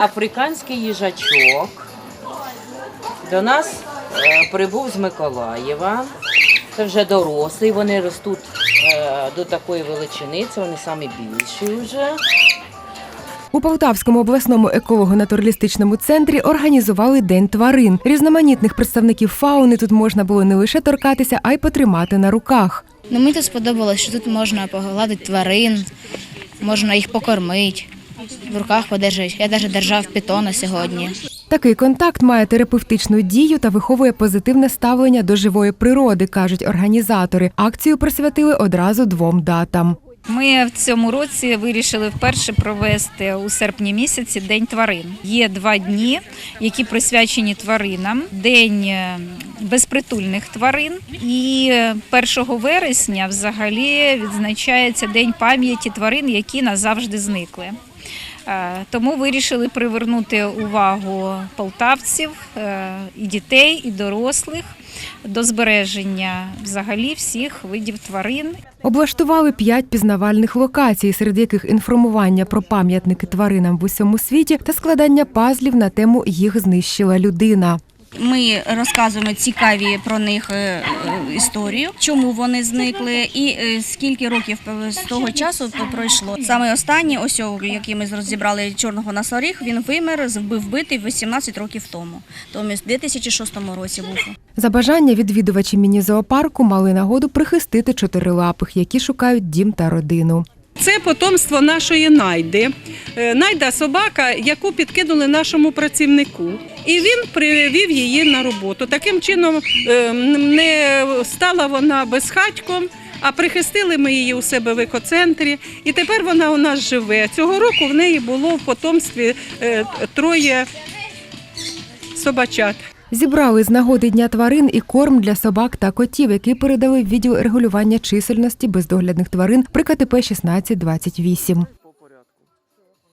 Африканський їжачок до нас е, прибув з Миколаєва. Це вже дорослий, вони ростуть е, до такої величини, це вони самі більші вже. У Полтавському обласному еколого-натуралістичному центрі організували День тварин. Різноманітних представників фауни тут можна було не лише торкатися, а й потримати на руках. Ну, мені тут сподобалось, що тут можна погладити тварин, можна їх покормити, в руках подержати. Я навіть держав питона сьогодні. Такий контакт має терапевтичну дію та виховує позитивне ставлення до живої природи, кажуть організатори. Акцію присвятили одразу двом датам. Ми в цьому році вирішили вперше провести у серпні місяці День тварин. Є два дні, які присвячені тваринам: День е, безпритульних тварин. І 1 вересня взагалі відзначається День пам'яті тварин, які назавжди зникли. Е, Тому вирішили привернути увагу полтавців е, і дітей, і дорослих до збереження взагалі всіх видів тварин Облаштували п'ять пізнавальних локацій, серед яких інформування про пам'ятники тваринам в усьому світі та складання пазлів на тему їх знищила людина. Ми розказуємо цікаві про них е, е, історію, чому вони зникли, і е, скільки років з того часу пройшло. Саме останній, ось о, який ми розібрали чорного носоріг, він вимер, був вбитий 18 років тому. Тому в 2006 році був. За бажання відвідувачі міні-зоопарку мали нагоду прихистити чотирилапих, які шукають дім та родину. Це потомство нашої найди. Е, Найда собака, яку підкинули нашому працівнику. І він привів її на роботу. Таким чином е, не стала вона безхатьком, а прихистили ми її у себе в екоцентрі. І тепер вона у нас живе. Цього року в неї було в потомстві е, троє собачат. Зібрали з нагоди дня тварин і корм для собак та котів, який передали в відділ регулювання чисельності бездоглядних тварин при КТП 1628.